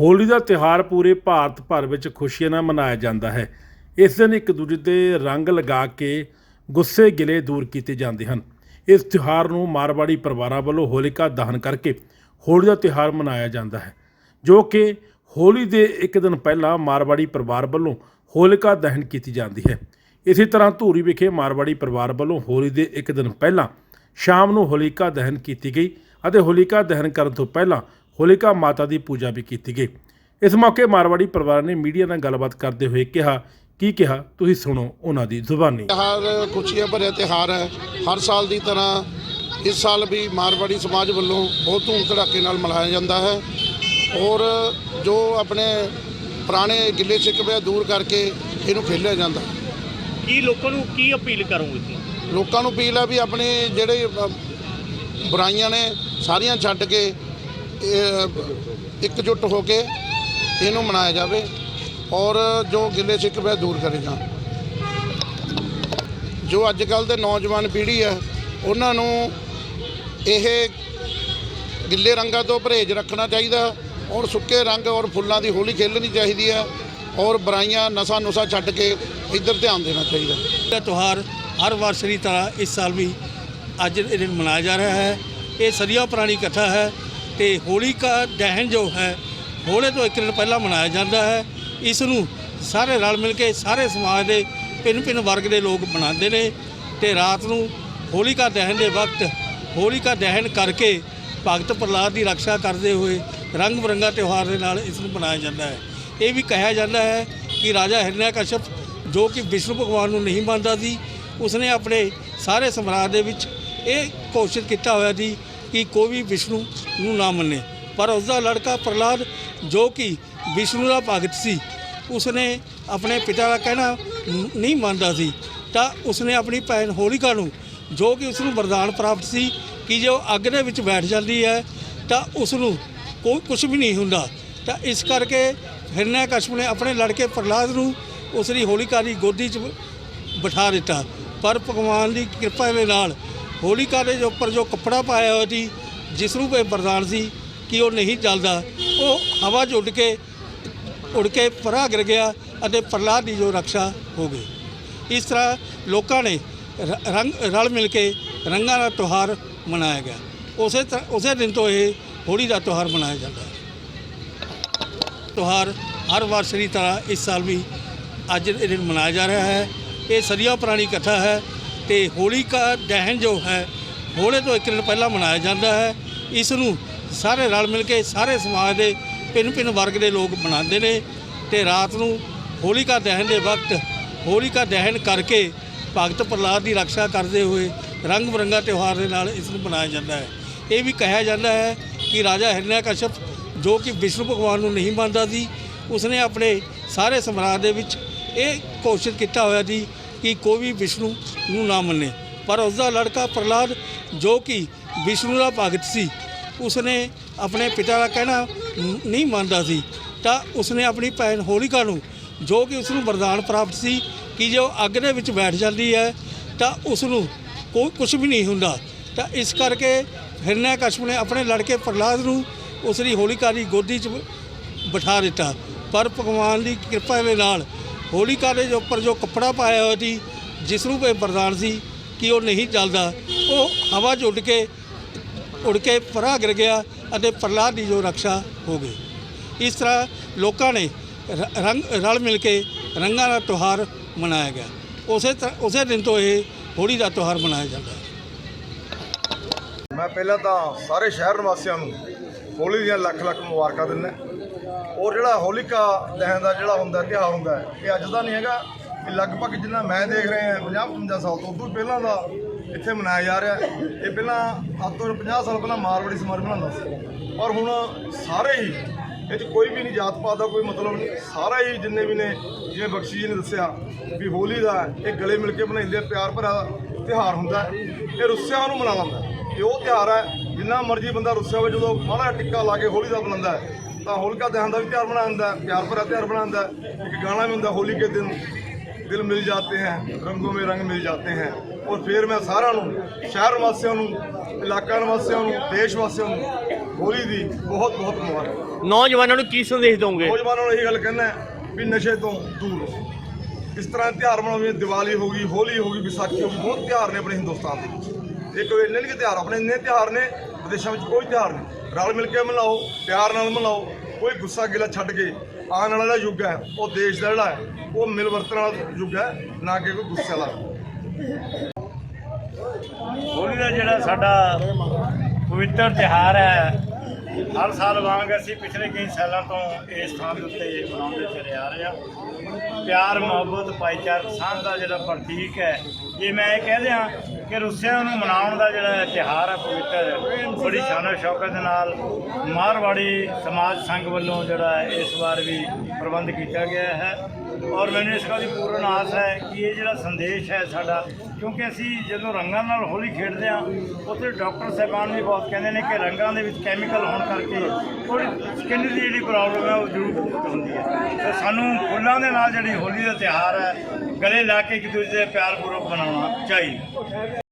ਹੋਲੀ ਦਾ ਤਿਉਹਾਰ ਪੂਰੇ ਭਾਰਤ ਭਰ ਵਿੱਚ ਖੁਸ਼ੀਆਂ ਨਾਲ ਮਨਾਇਆ ਜਾਂਦਾ ਹੈ। ਇਸ ਦਿਨ ਇੱਕ ਦੂਜੇ ਤੇ ਰੰਗ ਲਗਾ ਕੇ ਗੁੱਸੇ ਗਿਲੇ ਦੂਰ ਕੀਤੇ ਜਾਂਦੇ ਹਨ। ਇਸ ਤਿਉਹਾਰ ਨੂੰ ਮਾਰਵਾੜੀ ਪਰਿਵਾਰਾਂ ਵੱਲੋਂ ਹੋਲਿਕਾ ਦਹਨ ਕਰਕੇ ਹੋਲੀ ਦਾ ਤਿਉਹਾਰ ਮਨਾਇਆ ਜਾਂਦਾ ਹੈ, ਜੋ ਕਿ ਹੋਲੀ ਦੇ ਇੱਕ ਦਿਨ ਪਹਿਲਾਂ ਮਾਰਵਾੜੀ ਪਰਿਵਾਰ ਵੱਲੋਂ ਹੋਲਿਕਾ ਦਹਨ ਕੀਤੀ ਜਾਂਦੀ ਹੈ। ਇਸੇ ਤਰ੍ਹਾਂ ਧੂਰੀ ਵਿਖੇ ਮਾਰਵਾੜੀ ਪਰਿਵਾਰ ਵੱਲੋਂ ਹੋਲੀ ਦੇ ਇੱਕ ਦਿਨ ਪਹਿਲਾਂ ਸ਼ਾਮ ਨੂੰ ਹੋਲਿਕਾ ਦਹਨ ਕੀਤੀ ਗਈ ਅਤੇ ਹੋਲਿਕਾ ਦਹਨ ਕਰਨ ਤੋਂ ਪਹਿਲਾਂ ਹੋਲਿਕਾ ਮਾਤਾ ਦੀ ਪੂਜਾ ਵੀ ਕੀਤੀ ਗਈ। ਇਸ ਮੌਕੇ ਮਾਰਵਾੜੀ ਪਰਿਵਾਰ ਨੇ ਮੀਡੀਆ ਨਾਲ ਗੱਲਬਾਤ ਕਰਦੇ ਹੋਏ ਕਿਹਾ ਕੀ ਕਿਹਾ? ਤੁਸੀਂ ਸੁਣੋ ਉਹਨਾਂ ਦੀ ਜ਼ੁਬਾਨੀ। ਤਿਉਹਾਰ ਖੁਸ਼ੀਆਂ ਭਰਿਆ ਤਿਉਹਾਰ ਹੈ। ਹਰ ਸਾਲ ਦੀ ਤਰ੍ਹਾਂ ਇਸ ਸਾਲ ਵੀ ਮਾਰਵਾੜੀ ਸਮਾਜ ਵੱਲੋਂ ਬਹੁਤ ਧੂਮ ਧੜਾਕੇ ਨਾਲ ਮਨਾਇਆ ਜਾਂਦਾ ਹੈ। ਔਰ ਜੋ ਆਪਣੇ ਪੁਰਾਣੇ ਗਿੱਲੇ ਸ਼ਿਕਵੇ ਦੂਰ ਕਰਕੇ ਇਹਨੂੰ ਖੇਲਿਆ ਜਾਂਦਾ। ਕੀ ਲੋਕਾਂ ਨੂੰ ਕੀ ਅਪੀਲ ਕਰੋਗੇ ਤੁਸੀਂ? ਲੋਕਾਂ ਨੂੰ ਅਪੀਲ ਹੈ ਵੀ ਆਪਣੇ ਜਿਹੜੇ ਬੁਰਾਈਆਂ ਨੇ ਸਾਰੀਆਂ ਛੱਡ ਕੇ ਇਕਜੁੱਟ ਹੋ ਕੇ ਇਹਨੂੰ ਮਨਾਇਆ ਜਾਵੇ ਔਰ ਜੋ ਗਿੱਲੇ ਸ਼ਿਕਵੇ ਦੂਰ ਕਰੇਗਾ। ਜੋ ਅੱਜ ਕੱਲ ਦੇ ਨੌਜਵਾਨ ਪੀੜ੍ਹੀ ਹੈ, ਉਹਨਾਂ ਨੂੰ ਇਹ ਗਿੱਲੇ ਰੰਗਾਂ ਤੋਂ ਪਰਹੇਜ਼ ਰੱਖਣਾ ਚਾਹੀਦਾ ਔਰ ਸੁੱਕੇ ਰੰਗ ਔਰ ਫੁੱਲਾਂ ਦੀ ਹੋਲੀ ਖੇਲਣੀ ਚਾਹੀਦੀ ਹੈ ਔਰ ਬੁਰਾਈਆਂ ਨਸ਼ਾ ਨੁਸ਼ਾ ਛੱਡ ਕੇ ਇੱਧਰ ਧਿਆਨ ਦੇਣਾ ਚਾਹੀਦਾ। ਇਹ ਤਿਉਹਾਰ ਹਰ ਵਰਸ਼ ਦੀ ਤਰ੍ਹਾਂ ਇਸ ਸਾਲ ਵੀ ਅੱਜ ਇਹ ਦਿਨ ਮਨਾਇਆ ਜਾ ਰਿਹਾ ਹੈ। ਇਹ ਸਦੀਆਂ ਪੁਰਾਣੀ ਕਥਾ ਹੈ। ਤੇ ਹੋਲੀ ਕਾ ਦਹਨ ਜੋ ਹੈ, ਹੋਲੇ ਤੋਂ ਇੱਕ ਦਿਨ ਪਹਿਲਾਂ ਮਨਾਇਆ ਜਾਂਦਾ ਹੈ। ਇਸ ਨੂੰ ਸਾਰੇ ਰਲ ਮਿਲ ਕੇ ਸਾਰੇ ਸਮਾਜ ਦੇ ਭਿੰਨ ਭਿੰਨ ਵਰਗ ਦੇ ਲੋਕ ਮਨਾਉਂਦੇ ਨੇ ਤੇ ਰਾਤ ਨੂੰ ਹੋਲੀ ਕਾ ਦਹਨ ਦੇ ਵਕਤ ਹੋਲੀ ਕਾ ਦਹਨ ਕਰਕੇ ਭਗਤ ਪ੍ਰਹਲਾਦ ਦੀ ਰੱਖਿਆ ਕਰਦੇ ਹੋਏ ਰੰਗ ਬਰੰਗਾ ਤਿਉਹਾਰ ਦੇ ਨਾਲ ਇਸ ਨੂੰ ਮਨਾਇਆ ਜਾਂਦਾ ਹੈ। ਇਹ ਵੀ ਕਿਹਾ ਜਾਂਦਾ ਹੈ ਕਿ ਰਾਜਾ ਹਿਰਣਿਆਕਸ਼ਪ ਜੋ ਕਿ ਵਿਸ਼ਨੂੰ ਭਗਵਾਨ ਨੂੰ ਨਹੀਂ ਮੰਨਦਾ ਸੀ, ਉਸਨੇ ਆਪਣੇ ਸਾਰੇ ਸਮਰਾਜ ਦੇ ਵਿੱਚ ਇਹ ਘੋਸ਼ਿਤ ਕੀਤਾ ਹੋਇਆ ਸੀ ਕਿ ਕੋਈ ਵੀ ਵਿਸ਼ਨੂੰ ਨੂੰ ਨਾ ਮੰਨੇ। ਪਰ ਉਸਦਾ ਲੜਕਾ ਪ੍ਰਹਲਾਦ, ਜੋ ਕਿ ਵਿਸ਼ਨੂੰ ਦਾ ਭਗਤ ਸੀ, ਉਸਨੇ ਆਪਣੇ ਪਿਤਾ ਦਾ ਕਹਿਣਾ ਨਹੀਂ ਮੰਨਦਾ ਸੀ। ਤਾਂ ਉਸਨੇ ਆਪਣੀ ਭੈਣ ਹੋਲਿਕਾ ਨੂੰ, ਜੋ ਕਿ ਉਸ ਨੂੰ ਵਰਦਾਨ ਪ੍ਰਾਪਤ ਸੀ ਕਿ ਜੇ ਉਹ ਅੱਗ ਦੇ ਵਿੱਚ ਬੈਠ ਜਾਂਦੀ ਹੈ, ਤਾਂ ਉਸ ਨੂੰ ਕੋਈ ਕੁਝ ਵੀ ਨਹੀਂ ਹੁੰਦਾ। ਤਾਂ ਇਸ ਕਰਕੇ ਹਿਰਣਿਆਕਸ਼ਪ ਨੇ ਆਪਣੇ ਲੜਕੇ ਪ੍ਰਹਲਾਦ ਨੂੰ ਉਸ ਦੀ ਹੋਲਿਕਾ ਦੀ ਗੋਦੀ 'ਚ ਬਿਠਾ ਦਿੱਤਾ। ਪਰ ਭਗਵਾਨ ਦੀ ਕਿਰਪਾ ਦੇ ਨਾਲ ਹੋਲਿਕਾ ਦੇ ਉੱਪਰ ਜੋ ਕੱਪੜਾ ਪਾਇਆ ਹੋਇਆ ਸੀ, ਜਿਸ ਨੂੰ ਕੋਈ ਵਰਦਾਨ ਸੀ ਕਿ ਉਹ ਨਹੀਂ ਜਲਦਾ ਉਹ ਹਵਾ 'ਚ ਉੱਡ ਕੇ ਉੱਡ ਕੇ ਪਰਾਂ ਗਿਰ ਗਿਆ ਅਤੇ ਪ੍ਰਲਾਦ ਦੀ ਜੋ ਰੱਖਿਆ ਹੋ ਗਈ। ਇਸ ਤਰ੍ਹਾਂ ਲੋਕਾਂ ਨੇ ਰ- ਰੰਗ, ਰਲ ਮਿਲ ਕੇ ਰੰਗਾਂ ਦਾ ਤਿਉਹਾਰ ਮਨਾਇਆ ਗਿਆ। ਉਸੇ ਤਰ੍ਹਾਂ ਉਸੇ ਦਿਨ ਤੋਂ ਇਹ ਹੋਲੀ ਦਾ ਤਿਉਹਾਰ ਮਨਾਇਆ ਜਾਂਦਾ ਹੈ। ਤਿਉਹਾਰ ਹਰ ਵਾਰ ਸ਼ਰੀ ਤਰ੍ਹਾਂ ਇਸ ਸਾਲ ਵੀ ਅੱਜ ਇਹ ਦਿਨ ਮਨਾਇਆ ਜਾ ਰਿਹਾ ਹੈ। ਇਹ ਸਦੀਆਂ ਪੁਰਾਣੀ ਕਥਾ ਹੈ। ਤੇ ਹੋਲੀ ਕਾ ਦਹਨ ਜੋ ਹੈ, ਹੋਲੇ ਤੋਂ ਇੱਕ ਦਿਨ ਪਹਿਲਾਂ ਮਨਾਇਆ ਜਾਂਦਾ ਹੈ। ਇਸ ਨੂੰ ਸਾਰੇ ਰਲ ਮਿਲ ਕੇ ਸਾਰੇ ਸਮਾਜ ਦੇ ਭਿੰਨ ਭਿੰਨ ਵਰਗ ਦੇ ਲੋਕ ਮਨਾਉਂਦੇ ਨੇ ਤੇ ਰਾਤ ਨੂੰ ਹੋਲੀ ਕਾ ਦਹਨ ਦੇ ਵਕਤ ਹੋਲੀ ਕਾ ਦਹਨ ਕਰਕੇ ਭਗਤ ਪ੍ਰਹਲਾਦ ਦੀ ਰੱਖਿਆ ਕਰਦੇ ਹੋਏ ਰੰਗ ਬਰੰਗਾ ਤਿਉਹਾਰ ਦੇ ਨਾਲ ਇਸ ਨੂੰ ਮਨਾਇਆ ਜਾਂਦਾ ਹੈ। ਇਹ ਵੀ ਕਿਹਾ ਜਾਂਦਾ ਹੈ ਕਿ ਰਾਜਾ ਹਿਰਣਿਆਕਸ਼ਪ ਜੋ ਕਿ ਵਿਸ਼ਨੂੰ ਭਗਵਾਨ ਨੂੰ ਨਹੀਂ ਮੰਨਦਾ ਸੀ, ਉਸਨੇ ਆਪਣੇ ਸਾਰੇ ਸਮਰਾਜ ਦੇ ਵਿੱਚ ਇਹ ਘੋਸ਼ਿਤ ਕੀਤਾ ਹੋਇਆ ਸੀ ਕਿ ਕੋਈ ਵੀ ਵਿਸ਼ਨੂੰ ਨੂੰ ਨਾ ਮੰਨੇ। ਪਰ ਉਸਦਾ ਲੜਕਾ ਪ੍ਰਹਲਾਦ, ਜੋ ਕਿ ਵਿਸ਼ਨੂੰ ਦਾ ਭਗਤ ਸੀ, ਉਸਨੇ ਆਪਣੇ ਪਿਤਾ ਦਾ ਕਹਿਣਾ ਨਹੀਂ ਮੰਨਦਾ ਸੀ। ਤਾਂ ਉਸਨੇ ਆਪਣੀ ਭੈਣ ਹੋਲਿਕਾ ਨੂੰ, ਜੋ ਕਿ ਉਸ ਨੂੰ ਵਰਦਾਨ ਪ੍ਰਾਪਤ ਸੀ ਕਿ ਜੇ ਉਹ ਅੱਗ ਦੇ ਵਿੱਚ ਬੈਠ ਜਾਂਦੀ ਹੈ, ਤਾਂ ਉਸ ਨੂੰ ਕੋਈ ਕੁਝ ਵੀ ਨਹੀਂ ਹੁੰਦਾ। ਤਾਂ ਇਸ ਕਰਕੇ ਹਿਰਣਿਆਕਸ਼ਪ ਨੇ ਆਪਣੇ ਲੜਕੇ ਪ੍ਰਹਲਾਦ ਨੂੰ ਉਸ ਦੀ ਹੋਲਿਕਾ ਦੀ ਗੋਦੀ 'ਚ ਬਿਠਾ ਦਿੱਤਾ। ਪਰ ਭਗਵਾਨ ਦੀ ਕਿਰਪਾ ਦੇ ਨਾਲ ਹੋਲਿਕਾ ਦੇ ਉੱਪਰ ਜੋ ਕੱਪੜਾ ਪਾਇਆ ਹੋਇਆ ਸੀ, ਜਿਸ ਨੂੰ ਕੋਈ ਵਰਦਾਨ ਸੀ ਕਿ ਉਹ ਨਹੀਂ ਚੱਲਦਾ, ਉਹ ਹਵਾ 'ਚ ਉੱਡ ਕੇ ਉੱਡ ਕੇ ਪਰਾਂ ਗਿਰ ਗਿਆ ਅਤੇ ਪ੍ਰਲਾਦ ਦੀ ਜੋ ਰੱਖਿਆ ਹੋ ਗਈ। ਇਸ ਤਰ੍ਹਾਂ ਲੋਕਾਂ ਨੇ ਰ- ਰੰਗ, ਰਲ ਮਿਲ ਕੇ ਰੰਗਾਂ ਦਾ ਤਿਉਹਾਰ ਮਨਾਇਆ ਗਿਆ। ਉਸੇ ਤਰ੍ਹਾਂ ਉਸੇ ਦਿਨ ਤੋਂ ਇਹ ਹੋਲੀ ਦਾ ਤਿਉਹਾਰ ਮਨਾਇਆ ਜਾਂਦਾ ਹੈ। ਮੈਂ ਪਹਿਲਾਂ ਤਾਂ ਸਾਰੇ ਸ਼ਹਿਰ ਨਿਵਾਸੀਆਂ ਨੂੰ ਹੋਲੀ ਦੀਆਂ ਲੱਖ ਲੱਖ ਮੁਬਾਰਕਾਂ ਦਿੰਦਾ। ਔਰ ਜਿਹੜਾ ਹੋਲਿਕਾ ਦਹਨ ਦਾ ਜਿਹੜਾ ਹੁੰਦਾ, ਤਿਉਹਾਰ ਹੁੰਦਾ ਇਹ ਅੱਜ ਦਾ ਨਹੀਂ ਹੈਗਾ। ਇਹ ਲਗਭਗ ਜਿੰਨਾ ਮੈਂ ਦੇਖ ਰਿਹਾ 50 55 ਸਾਲ ਤੋਂ ਉਦੋਂ ਪਹਿਲਾਂ ਦਾ ਇੱਥੇ ਮਨਾਇਆ ਜਾ ਰਿਹਾ ਇਹ ਪਹਿਲਾਂ ਅੱਜ ਤੋਂ 50 ਸਾਲ ਪਹਿਲਾਂ ਮਾਰਵਾੜੀ ਸਮਾਜ ਬਣਾਉਂਦਾ ਸੀ। ਔਰ ਹੁਣ ਸਾਰੇ ਹੀ, ਇਹ 'ਚ ਕੋਈ ਵੀ ਨਹੀਂ ਜਾਤ ਪਾਤ ਦਾ ਕੋਈ ਮਤਲਬ ਨਹੀਂ। ਸਾਰਾ ਹੀ ਜਿੰਨੇ ਵੀ ਨੇ, ਜਿਵੇਂ ਬਖਸ਼ੀ ਜੀ ਨੇ ਦੱਸਿਆ ਵੀ ਹੋਲੀ ਦਾ ਇਹ ਗਲੇ ਮਿਲ ਕੇ ਬਣਾਉਂਦੇ ਆ ਪਿਆਰ ਭਰਾ ਤਿਉਹਾਰ ਹੁੰਦਾ ਇਹ ਰੁੱਸਿਆਂ ਨੂੰ ਮਨਾ ਲੈਂਦਾ ਇਹ ਉਹ ਤਿਉਹਾਰ ਹੈ, ਜਿੰਨਾ ਮਰਜ਼ੀ ਬੰਦਾ ਰੁੱਸਿਆ ਹੋਵੇ ਜਦੋਂ ਮਾੜਾ ਟਿੱਕਾ ਲਾ ਕੇ ਹੋਲੀ ਦਾ ਬਣਾਉਂਦਾ ਹੈ ਤਾਂ ਹੋਲਿਕਾ ਦਹਨ ਦਾ ਵੀ ਤਿਉਹਾਰ ਬਣਾਉਂਦਾ ਪਿਆਰ ਭਰਾ ਤਿਉਹਾਰ ਬਣਾਉਂਦਾ ਇੱਕ ਗਾਣਾ ਵੀ ਹੁੰਦਾ ਹੋਲੀ ਕੇ ਦਿਨ ਦਿਲ ਮਿਲ ਜਾਤੇ ਹੈ ਰੰਗੋਂ ਮੇ ਰੰਗ ਮਿਲ ਜਾਤੇ ਹੈ। ਔਰ ਫਿਰ ਮੈਂ ਸਾਰਿਆਂ ਨੂੰ ਸ਼ਹਿਰ ਵਾਸੀਆਂ ਨੂੰ ਇਲਾਕਾ ਨਿਵਾਸੀਆਂ ਨੂੰ ਦੇਸ਼ ਵਾਸੀਆਂ ਨੂੰ ਹੋਲੀ ਦੀ ਬਹੁਤ ਬਹੁਤ ਮੁਬਾਰਕ। ਨੌਜਵਾਨਾਂ ਨੂੰ ਕੀ ਸੰਦੇਸ਼ ਦੋਗੇ? ਨੌਜਵਾਨਾਂ ਨੂੰ ਇਹੀ ਗੱਲ ਕਹਿਣਾ ਵੀ ਨਸ਼ੇ ਤੋਂ ਦੂਰ ਰਹੋ। ਇਸ ਤਰ੍ਹਾਂ ਤਿਉਹਾਰ ਮਨਾਉਣੇ ਦੀਵਾਲੀ ਹੋ ਗਈ ਹੋਲੀ ਹੋ ਗਈ ਵਿਸਾਖੀ ਹੋ ਗਈ ਬਹੁਤ ਤਿਉਹਾਰ ਨੇ ਆਪਣੇ ਹਿੰਦੁਸਤਾਨ ਦੇ ਵਿੱਚ। ਇਹ ਕੋਈ ਇੰਨੇ ਨਹੀਂ ਕਿ ਤਿਉਹਾਰ, ਆਪਣੇ ਇੰਨੇ ਤਿਉਹਾਰ ਨੇ, ਵਿਦੇਸ਼ਾਂ ਵਿੱਚ ਕੋਈ ਤਿਉਹਾਰ ਨਹੀਂ। ਰਲ ਮਿਲ ਕੇ ਮਨਾਓ, ਪਿਆਰ ਨਾਲ ਮਨਾਓ, ਕੋਈ ਗੁੱਸਾ ਗਿਲਾ ਛੱਡ ਕੇ, ਆਉਣ ਵਾਲਾ ਯੁੱਗ ਹੈ, ਉਹ ਦੇਸ਼ ਦਾ ਜਿਹੜਾ ਹੈ, ਉਹ ਮਿਲ ਵਰਤਣ ਵਾਲਾ ਯੁੱਗ ਹੈ, ਨਾ ਕਿ ਕੋਈ ਗੁੱਸੇ ਵਾਲਾ। ਹੋਲੀ ਦਾ ਜਿਹੜਾ ਸਾਡਾ ਪਵਿੱਤਰ ਤਿਉਹਾਰ ਹੈ, ਹਰ ਸਾਲ ਵਾਂਗ ਅਸੀਂ ਪਿਛਲੇ ਕਈ ਸਾਲਾਂ ਤੋਂ ਇਸ ਥਾਂ ਦੇ ਉੱਤੇ ਮਨਾਉਂਦੇ ਚਲੇ ਆ ਰਹੇ ਹਾਂ। ਪਿਆਰ, ਮੁਹੱਬਤ, ਭਾਈਚਾਰਕ ਸਾਂਝ ਦਾ ਜਿਹੜਾ ਪ੍ਰਤੀਕ ਹੈ ਜੇ ਮੈਂ ਇਹ ਕਹਿ ਦਿਆਂ ਕਿ ਰੁੱਸਿਆਂ ਨੂੰ ਮਨਾਉਣ ਦਾ ਜਿਹੜਾ ਤਿਉਹਾਰ ਹੈ ਪਵਿੱਤਰ, ਬੜੀ ਸ਼ਾਨੋ ਸ਼ੌਕਤ ਦੇ ਨਾਲ ਮਾਰਵਾੜੀ ਸਮਾਜ ਸੰਘ ਵੱਲੋਂ ਜਿਹੜਾ ਇਸ ਵਾਰ ਵੀ ਪ੍ਰਬੰਧ ਕੀਤਾ ਗਿਆ ਹੈ। ਔਰ ਮੈਨੂੰ ਇਸ ਗੱਲ ਦੀ ਪੂਰਨ ਆਸ ਹੈ ਕਿ ਇਹ ਜਿਹੜਾ ਸੰਦੇਸ਼ ਹੈ ਸਾਡਾ, ਕਿਉਂਕਿ ਅਸੀਂ ਜਦੋਂ ਰੰਗਾਂ ਨਾਲ ਹੋਲੀ ਖੇਡਦੇ ਹਾਂ, ਉੱਥੇ ਡਾਕਟਰ ਸਾਹਿਬਾਨ ਵੀ ਬਹੁਤ ਕਹਿੰਦੇ ਨੇ ਕਿ ਰੰਗਾਂ ਦੇ ਵਿੱਚ ਕੈਮੀਕਲ ਹੋਣ ਕਰਕੇ ਥੋੜੀ ਸਕਿਨ ਦੀ ਜਿਹੜੀ ਪ੍ਰੋਬਲਮ ਹੈ, ਉਹ ਜ਼ਰੂਰ ਹੁੰਦੀ ਹੈ। ਤੇ ਸਾਨੂੰ ਫੁੱਲਾਂ ਦੇ ਨਾਲ ਜਿਹੜੀ ਹੋਲੀ ਦਾ ਤਿਉਹਾਰ ਹੈ, ਗਲੇ ਲਾ ਕੇ ਇੱਕ ਦੂਜੇ ਦੇ ਪਿਆਰ ਪੂਰਵਕ ਮਨਾਉਣਾ ਚਾਹੀਦਾ।